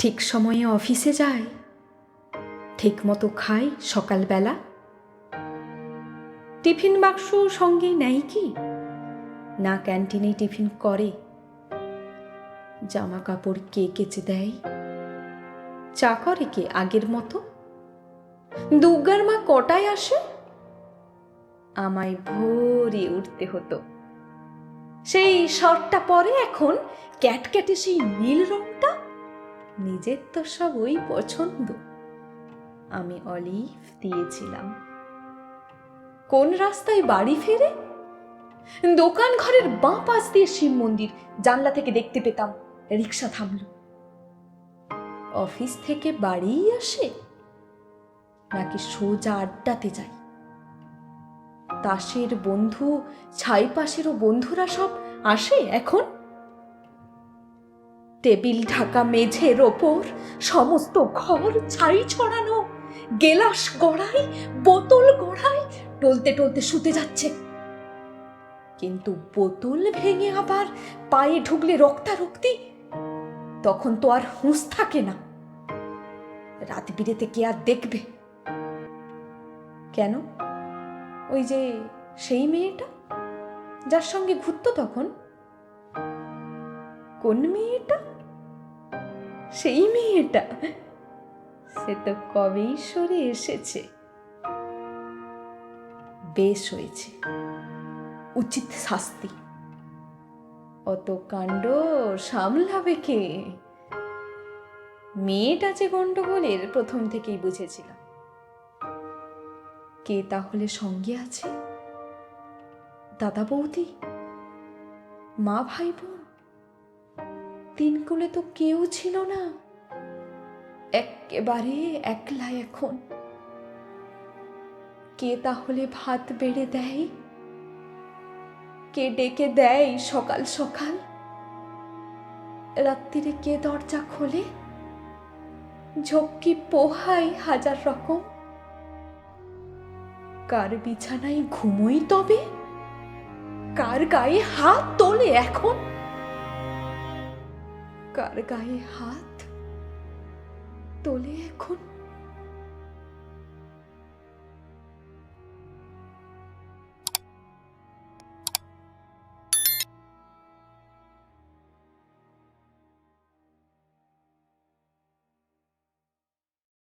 ঠিক সময়ে অফিসে যায়। ঠিক মতো খায় সকালবেলা। টিফিন বাক্স সঙ্গে নেয় কি? না ক্যান্টিনে টিফিন করে। জামা কাপড় কে কেচে দেয়? চা করে কে আগের মতো? দুর্গার মা কটায় আসে? আমায় ভোরে উঠতে হতো। সেই শর্টটা পরে এখন ক্যাটক্যাটে সেই নীল রংটা নিজের তো সব ওই পছন্দ। আমি অলিভ দিয়েছিলাম। কোন রাস্তায় বাড়ি ফেরে? দোকান ঘরের বাঁ পাশ দিয়ে শিব মন্দির, জানলা থেকে দেখতে পেতাম রিক্সা থামল। অফিস থেকে বাড়িই আসে? নাকি সোজা আড্ডাতে যাই? তাসের বন্ধু, ছাই পাশেরও বন্ধুরা সব আসে এখন? টেবিল ঢাকা মেঝের ওপর, সমস্ত ঘর ছাই ছড়ানো, গেলাস গড়াই, বোতল গড়াই, টলতে টলতে শুতে যাচ্ছে। কিন্তু বোতল ভেঙে আবার পায়ে ঢুকলে রক্তারক্তি, তখন তো আর হুঁশ থাকে না। রাত বিরেতে কে আর দেখবে? কেন? ওই যে সেই মেয়েটা? যার সঙ্গে ঘুরতো তখন? কোন মেয়েটা? সেই মেয়েটা। সে তো কবেই সরে এসেছে। বেশ হয়েছে। উচিত শাস্তি। অত কাণ্ড সামলাবে কে? মেয়েটা যে গন্ডগোলের প্রথম থেকেই বুঝেছিলাম। কে তাহলে সঙ্গে আছে? দাদা বৌদি? মা ভাই বোন? তিন কোলে তো কেউ ছিল না। একেবারে একলা এখন। কে তাহলে ভাত বেড়ে দেয়? কে ডেকে দেয় সকাল সকাল? রাত্রিরে কে দরজা খোলে? ঝক্কি পোহাই হাজার রকম। কার বিছানায় ঘুমোই তবে? কার গায়ে হাত তোলে এখন? কার গায়ে হাত তোলে এখন